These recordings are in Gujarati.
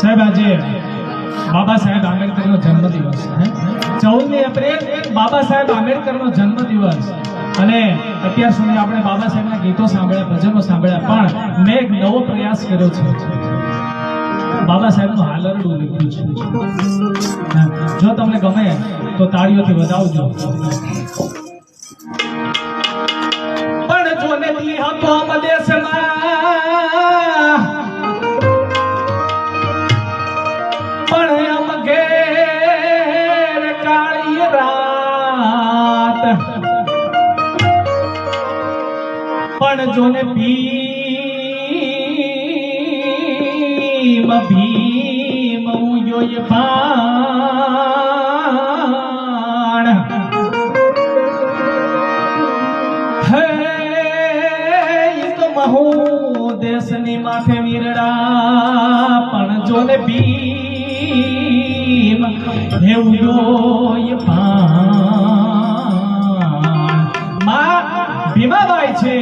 સાહેબ, આજે બાબા સાહેબ આંબેડકરનો જન્મદિવસ ચૌદમી એપ્રિલ બાબા સાહેબ આંબેડકરનો જન્મદિવસ. અને અત્યાર સુધી આપણે બાબા સાહેબના ગીતો સાંભળ્યા, ભજનો સાંભળ્યા, પણ મેં એક નવો પ્રયાસ કર્યો છે. બાબા સાહેબનું હાલરડું લખ્યું છે. જો તમને ગમે તો તાળીઓથી વધાવજો. જોને ભીમ ભીમ ઉયોય પાણ હે તો મહુ દેશની માથે વીરડા, પણ જોને ભીમ એવું યોય પાણ ભીમાભાઈ છે.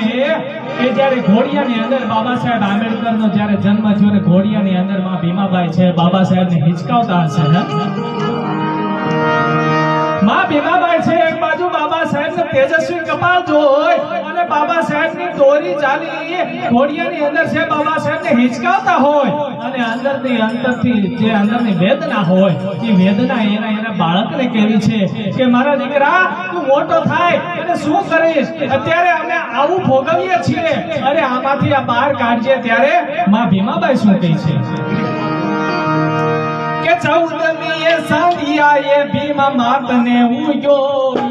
કે જ્યારે ઘોડિયાની અંદર બાબા સાહેબ આંબેડકરનો જ્યારે જન્મ થયો ને ઘોડિયાની અંદરમાં ભીમાભાઈ છે, બાબા સાહેબને હિચકાવતા હશે માં ભીમાબાઈ છે, એક બાજુ બાબા સાહેબ તેજસ્વી કપાળ જોઈ અને બાબા સાહેબની દોરી ચાલી ઘોડિયાની અંદર છે, બાબા સાહેબ ને હિચકાવતા હોય અને અંદરથી અંદરથી જે અંદરની વેદના હોય, એ વેદના એના એના બાળકને કેવી છે કે મારા દીકરા, તું મોટો થાય અને શું કરીશ? અત્યારે અમે આવું ભોગવીએ છીએ. અરે આમાંથી આ બહાર કાઢીએ ત્યારે માં ભીમાબાઈ શું કહે છે? કે ચૌદમી એ સાંધિયા એ Bhim માતને ઉગ્યો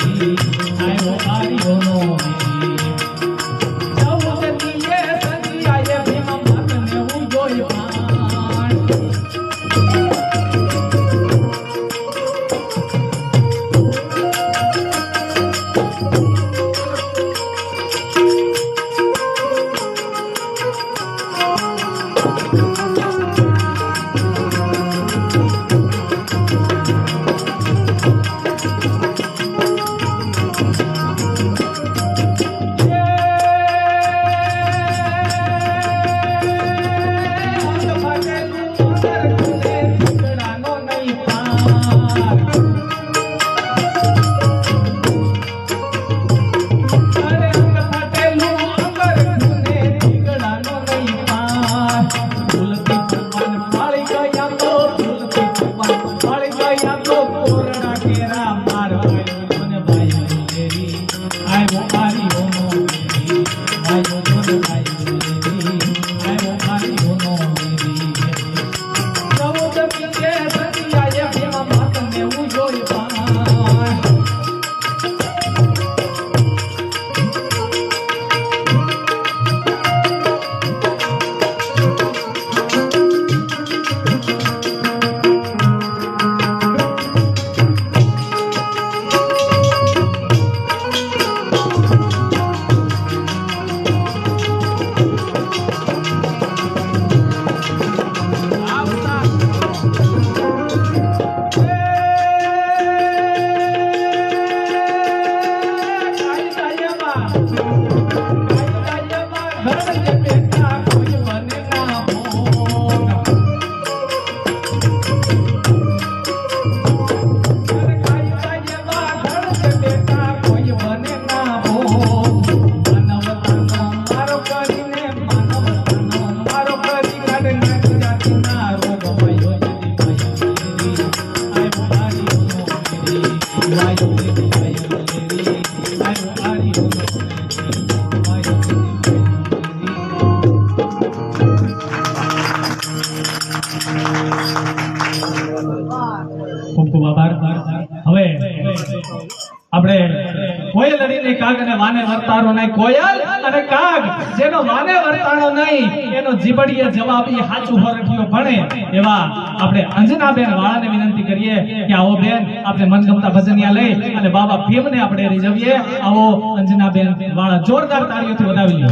I know I don't know. ખૂબ આભાર. હવે આપણે કોયલ અડીને કાગ અને માને વર્તારો નહીં કોયલ અને કાગ, જેનો માને વર્તારો નહીં, એનો જીબડીએ જવાબ એ સાચું હોરઠિયો ભણે એવા આપણે અંજનાબેન વાળાને વિનંતી કરીએ કે આવો બેન, આપણે મનગમતા ભજનિયા લઈ અને બાબા ભીમને આપણે રીઝવીએ. આવો અંજનાબેન વાળા જોરદાર તાળીઓથી વધાવી લો